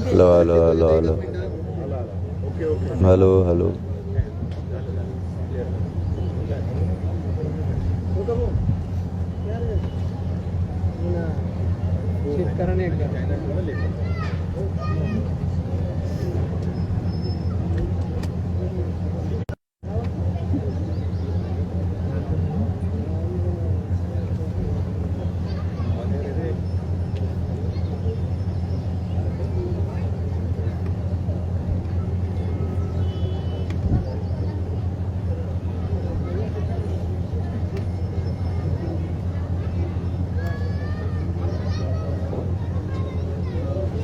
Hello hello hello hello. Hello hello. शेतकऱ्याने एकदा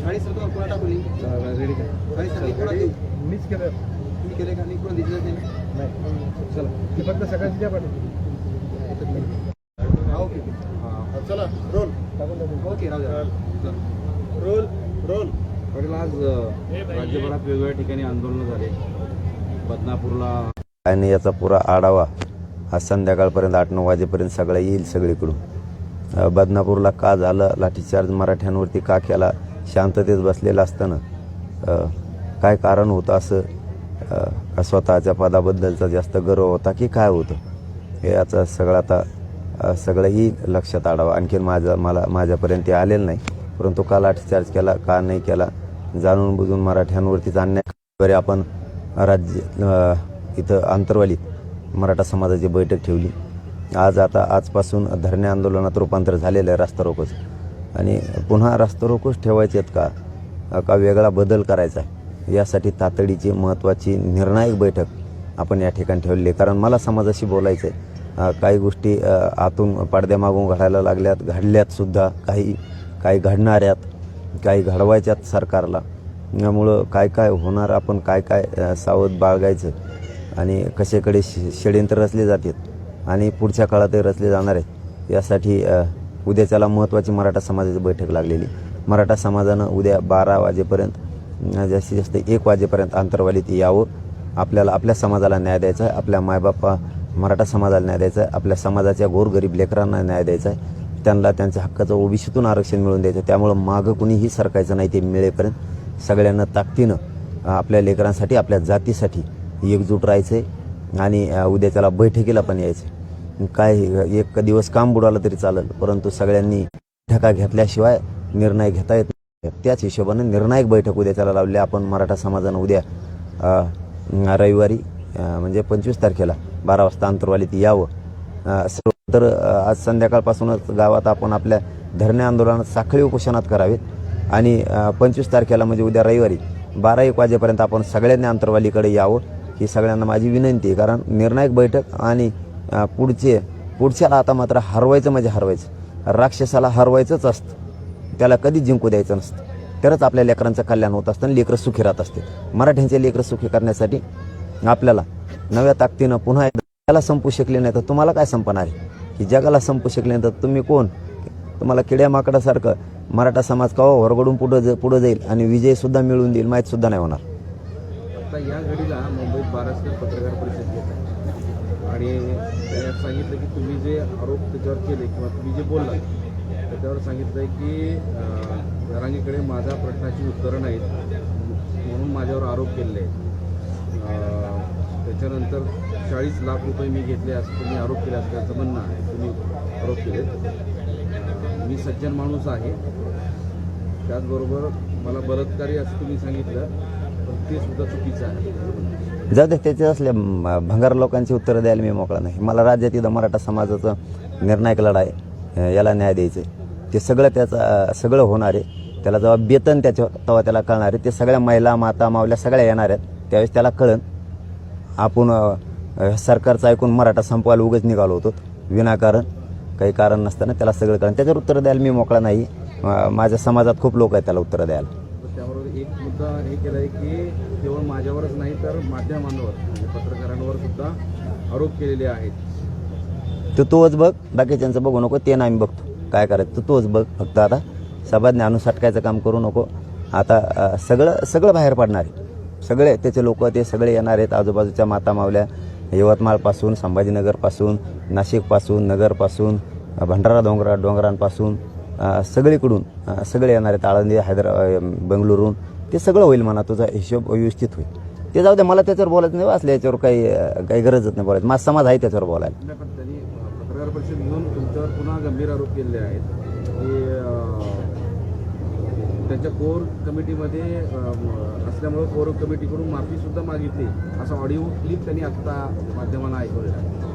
आणि सर तुम्हाला कोणा टाकू लिंक आणि सर लिंक कोणा देऊ मीच केलं. तुम्ही केले का? कोणा दिली जाते नाही. चला. ते फक्त सकाळची द्या पाठवून. हा ओके. चला. रोल. ओके राहू द्या. चला. Role role. पाटील आज अ, राज्यभरात वेगवेगळ्या ठिकाणी आंदोलनं झाले. बदनापूरला आणि याचा पुरा आढावा आज संध्याकाळपर्यंत आठ नऊ वाजेपर्यंत सगळं येईल सगळीकडून. बदनापूरला का झालं? लाठीचार्ज मराठ्यांवरती का केला? शांततेत बसलेलं असताना काय कारण होतं असं का स्वतःच्या पदाबद्दलचा जास्त गर्व होता की काय होतं? हे याचं सगळं आता सगळंही लक्षात आडावं आणखीन माझं मला माझ्यापर्यंत आलेलं नाही. परंतु का लाठीचार्ज केला का नाही केला जाणून बुजून मराठ्यांवरतीच अन्याय वगैरे आपण राज्य इथं आंतरवालीत मराठा समाजाची बैठक ठेवली. आज आता आजपासून धरणे आंदोलनात रूपांतर झालेलं आहे रास्ता रोकोच आणि पुन्हा रास्ता रोकोच ठेवायचे आहेत का का वेगळा बदल करायचा आहे? यासाठी तातडीची महत्त्वाची निर्णायक बैठक आपण या ठिकाणी ठेवलेली आहे. कारण मला समाजाशी बोलायचं आहे काही गोष्टी आतून पडद्यामागून घडायला लागल्यात घडल्यात सुद्धा काही काही घडणाऱ्यात काही घडवायच्यात सरकारला. यामुळं काय काय होणार आपण काय काय सावध बाळगायचं आणि कसेकडे षडयंत्र रचले जातात आणि पुढच्या काळातही रचले जाणार आहेत यासाठी उद्याच्याला महत्त्वाची मराठा समाजाची बैठक लागलेली. मराठा समाजानं उद्या बारा वाजेपर्यंत जास्तीत जास्त एक वाजेपर्यंत अंतरवालीत यावं. आपल्याला आपल्या समाजाला न्याय द्यायचा आहे. आपल्या मायबापा मराठा समाजाला न्याय द्यायचा आहे. आपल्या समाजाच्या गोरगरीब लेकरांना न्याय द्यायचा आहे. त्यांना त्यांच्या हक्काचं ओबीसीतून आरक्षण मिळवून द्यायचं त्यामुळं मागं कुणीही सरकायचं नाही ते मिळेपर्यंत सगळ्यांना ताकदीनं आपल्या लेकरांसाठी आपल्या जातीसाठी एकजूट राहायचं आहे आणि उद्या त्याला बैठकीला पण यायचं काय एक दिवस काम बुडालं तरी चालेल परंतु सगळ्यांनी ठका घेतल्याशिवाय निर्णय घेता येत त्याच हिशोबानं निर्णायक बैठक उद्या त्याला लावली. आपण मराठा समाजानं उद्या रविवारी म्हणजे पंचवीस तारखेला बारा वाजता अंतरवालीत यावं. सर्व तर आज संध्याकाळपासूनच गावात आपण आपल्या धरणे आंदोलनात साखळी उपोषणात करावेत. आणि पंचवीस तारखेला म्हणजे उद्या रविवारी बारा एक वाजेपर्यंत आपण सगळ्यांनी अंतरवालीकडे यावं. ही सगळ्यांना माझी विनंती आहे. कारण निर्णायक बैठक आणि पुढचे पुढच्याला आता मात्र हरवायचं म्हणजे हरवायचं. राक्षसाला हरवायचंच असतं. त्याला कधी जिंकू द्यायचं नसतं. तरच आपल्या लेकरांचं कल्याण होत असतं आणि लेकरं सुखी राहत असते. मराठ्यांचे लेकरं सुखी करण्यासाठी आपल्याला नव्या ताकदीनं पुन्हा एकदा जगाला संपू शकले नाही तर तुम्हाला काय संपणार आहे? की जगाला संपू शकले नाही तर तुम्ही कोण? तुम्हाला किड्या माकडासारखं मराठा समाज कवा वरगडून पुढं ज- पुढं जाईल आणि विजयसुद्धा मिळवून देईल माहीत सुद्धा नाही होणार. आता या घडीला मुंबईत बाराशे पत्रकार परिषद घेत आहे आणि त्याने सांगितलं की तुम्ही जे आरोप त्याच्यावर केले किंवा तुम्ही जे बोलला त्याच्यावर सांगितलं आहे की घरांगीकडे जरांगीकडे माझ्या प्रश्नाची उत्तरं नाहीत म्हणून माझ्यावर आरोप केलेले आहेत. त्याच्यानंतर चाळीस लाख रुपये मी घेतले असं तुम्ही आरोप केले असल्याचं म्हणणं आहे. तुम्ही आरोप केलेत. मी सज्जन माणूस आहे. त्याचबरोबर मला बलात्कारी असं तुम्ही सांगितलं पण ते सुद्धा चुकीचं आहे. जाऊ दे त्याचे असले भंगार लोकांची उत्तरं द्यायला मी मोकळा नाही. मला राज्यात इथं मराठा समाजाचं निर्णायक लढाय याला न्याय द्यायचं. ते सगळं त्याचं सगळं होणार आहे. त्याला जेव्हा बेतन त्याच्या तेव्हा त्याला कळणार आहे. ते सगळ्या महिला माता मावल्या सगळ्या येणार आहेत. त्यावेळेस त्याला कळन आपण सरकारचं ऐकून मराठा संपवायला उगच निघालो होतो. विनाकारण काही कारण नसताना त्याला सगळं कारण त्याच्यावर उत्तरं द्यायला मी मोकळा नाही. माझ्या समाजात खूप लोक आहेत त्याला उत्तरं द्यायला. त्याबरोबर एक मुद्दा हे केला आहे की केवळ माझ्यावरच नाही तर माध्यमांवर म्हणजे पत्रकारांवर सुद्धा आरोप केलेले आहेत. तू तोच बघ बाकीच्यांचं बघू नको ते नाही बघतो. काय करायचं? तू तोच बघ फक्त आता सभाज्ञ अनुसटकायचं काम करू नको. आता सगळं सगळं बाहेर पडणार आहे. सगळे त्याचे लोक ते सगळे येणार आहेत आजूबाजूच्या माता मावल्या यवतमाळपासून संभाजीनगरपासून नाशिकपासून नगरपासून भंडारा डोंगरा डोंगरांपासून. सगळीकडून सगळे येणार आहेत आळंदी हैदराबाद बंगळुरून ते सगळं होईल म्हणा तुझा हिशोब व्यवस्थित होईल. ते जाऊ दे मला त्याच्यावर बोलायचं नाही वाचलं याच्यावर काही काही गरजच नाही बोलायचं. माझा समाज आहे त्याच्यावर बोलायला. त्यांनी पत्रकार परिषद घेऊन तुमच्यावर पुन्हा गंभीर आरोप केले आहेत. की त्यांच्या कोर कमिटीमध्ये असल्यामुळे कोर कमिटीकडून माफी सुद्धा मागितली. असा ऑडिओ क्लिप त्यांनी आता माध्यमांना ऐकवलेला आहे.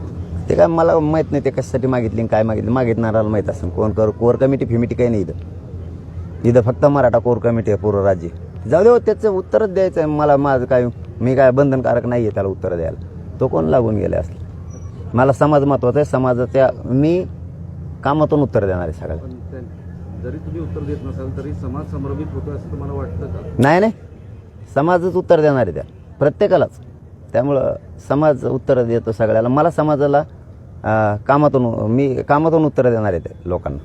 ते काय मला माहीत नाही ते कशासाठी मागितली काय मागितली. मागितणाराला माहीत असेल. कोण कर कोर कमिटी फिमिटी काही नाही इथं. इथं फक्त मराठा कोर कमिटी आहे पूर्ण राज्य. जाऊ दे हो, त्याचं उत्तरच द्यायचं आहे. मला माझं काय मी काय बंधनकारक नाही आहे त्याला उत्तर द्यायला. तो कोण लागून गेले असले? मला समाज महत्त्वाचा आहे. समाजाच्या मी कामातून उत्तर देणार आहे सगळ्याला त्या- जरी तुम्ही उत्तर देत नसाल तरी समाज संभ्रमित होतो असं तुम्हाला वाटतं का? नाही नाही. समाजच उत्तर देणार आहे त्या. प्रत्येकालाच. त्यामुळं समाज उत्तर देतो सगळ्याला. मला समाजाला कामातून मी कामातून उत्तरं देणार आहे त्या लोकांना.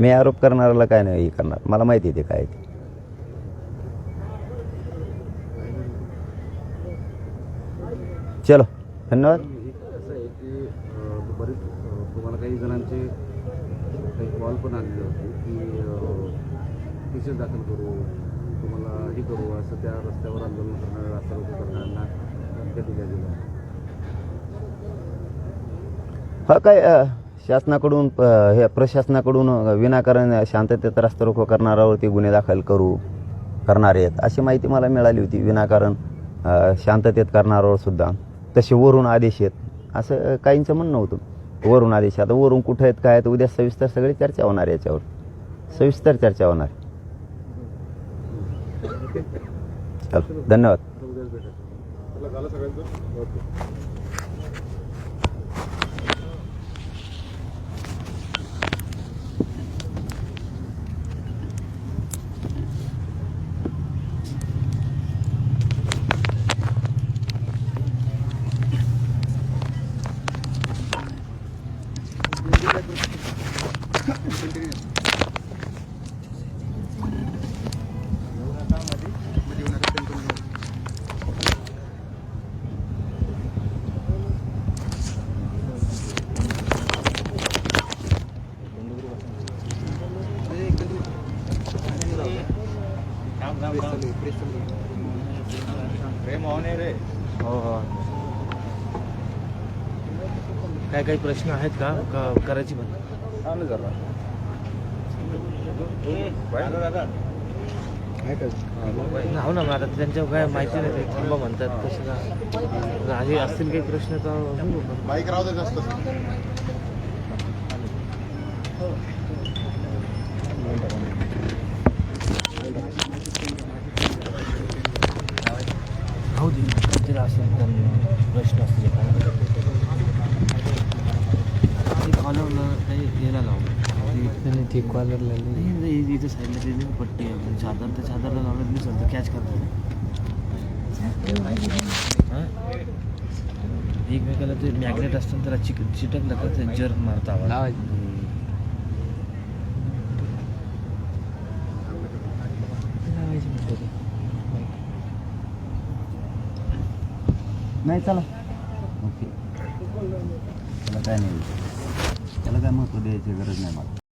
मी आरोप करणाऱ्याला काय नाही हे करणार. मला माहिती आहे ते काय आहे ते. चलो धन्यवाद. असं आहे की तुम्हाला काही जणांचे काही कॉल पण आलेले होते की केसेस दाखल करू तुम्हाला हे करू असं त्या रस्त्यावर आंदोलन करणाऱ्या रस्ता करणाऱ्यांना धमक्या दिल्या गेल्या. हा काय शासनाकडून प- हे प्रशासनाकडून विनाकारण शांततेत रस्ता रोको करणाऱ्यावरती गुन्हे दाखल करू करणार आहेत अशी माहिती मला मिळाली होती विनाकारण शांततेत करणाऱ्यावर सुद्धा. तसे वरून आदेश आहेत असं काहींचं म्हणणं होतं. वरून आदेश आता वरून कुठं आहेत काय आहेत उद्या सविस्तर सगळी चर्चा होणार आहे याच्यावर. सविस्तर चर्चा होणार चल धन्यवाद. काय काही प्रश्न आहेत का? का करायची पण. हो ना मग आता त्यांच्या काय माहिती नाही ते थांबा म्हणतात कसं का? आधी असतील काही प्रश्न तर. बाईक राहू दे जास्त. राहू दे काहीतरी असेल तर प्रश्न असते एखादा. ते कॉलरला काही याला लावू नाही ते कॉलरला नाही इथे साईडला ते पट्टी आहे पण चादर तर चादरला लावलं मी सध्या कॅच करतो हां एकमेकाला ते मॅग्नेट असतं त्याला चिक चिटकलं का ते जर्क मारता आवाज नाही चला. ओके. त्याला काय नाही. त्याला काय महत्त्व द्यायची गरज नाही मला.